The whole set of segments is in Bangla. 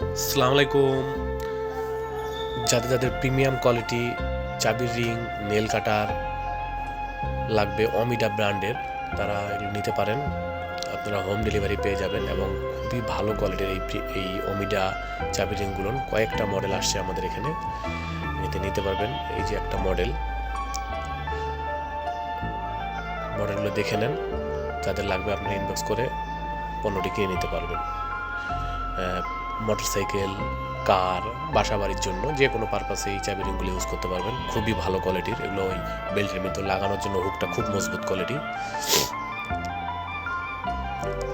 আলাইকুম। যাদের যাদের প্রিমিয়াম কোয়ালিটি, চাবির রিং, নেল কাটার লাগবে অমিডা ব্র্যান্ডের, তারা এগুলো নিতে পারেন। আপনারা হোম ডেলিভারি পেয়ে যাবেন এবং খুবই ভালো কোয়ালিটির এই এই অমিডা চাবি রিংগুলো। কয়েকটা মডেল আসছে আমাদের এখানে, এতে নিতে পারবেন। এই যে একটা মডেল। মডেলগুলো দেখে নেন। যাদের লাগবে আপনি ইনবক্স করে পণ্যটি কিনে নিতে পারবেন। মোটরসাইকেল, কার বাসা বাড়ির জন্য যে কোনো পারপাসে এই চাবি রিংগুলো ইউজ করতে পারবেন। খুবই ভালো কোয়ালিটির এগুলো ওই বেল্টের ভিতর লাগানোর জন্য হুকটা খুব মজবুত কোয়ালিটি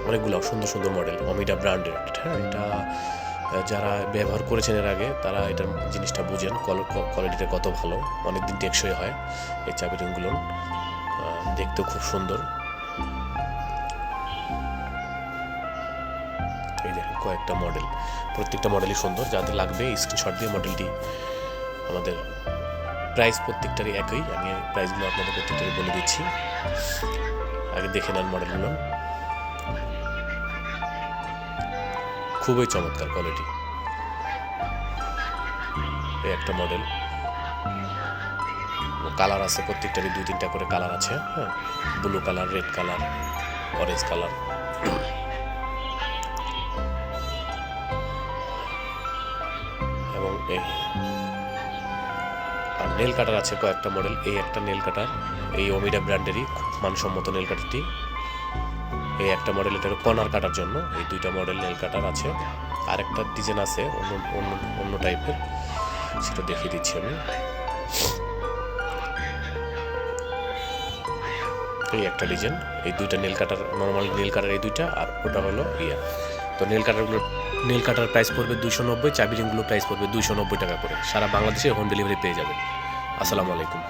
অনেকগুলো সুন্দর সুন্দর মডেল অমিডা ব্র্যান্ডেড হ্যাঁ এটা যারা ব্যবহার করেছেন এর আগে, তারা এটার জিনিসটা বুঝেন কোয়ালিটিটা কত ভালো। অনেকদিন টেকসই হয় এই চাবি রিংগুলো দেখতেও খুব সুন্দর। দেখেন, কয়েকটা মডেল প্রত্যেকটা মডেলই সুন্দর, যাদের লাগবে স্ক্রিনশট দিয়ে মডেলটি আমাদের প্রাইস প্রত্যেকটারই একই। আমি প্রাইসগুলো আপনাদের প্রত্যেকটারই বলে দিচ্ছি। আগে দেখে নেন মডেলগুলো খুবই চমৎকার কোয়ালিটি এই একটা মডেল কালার আছে প্রত্যেকটারই, দুই তিনটা করে কালার আছে হ্যাঁ? Blue colour red colour orange colour এবং এই আর নেল কাটার আছে কয়েকটা মডেল এই একটা নেল কাটার, এই ওমিডা ব্র্যান্ডেরই খুব মানসম্মত নেল কাটারটি। এই একটা মডেল এটা কর্নার কাটার জন্য এই দুইটা মডেল নেল কাটার আছে। আরেকটা ডিজাইন আছে, অন্য অন্য অন্য টাইপের সেটা দেখিয়ে দিচ্ছি আমি। এই একটা ডিজাইন এই দুইটা nail cutter normal nail cutter এই দুইটা, আর ওটা হলো ইয়া। তো নেল কাটারগুলো নেল কাটার প্রাইস পড়বে দুশো নব্বই, চাবি প্রাইস পড়বে দুশো নব্বই টাকা করে। সারা বাংলাদেশে হোম ডেলিভারি পেয়ে যাবেন। আসসালামু আলাইকুম।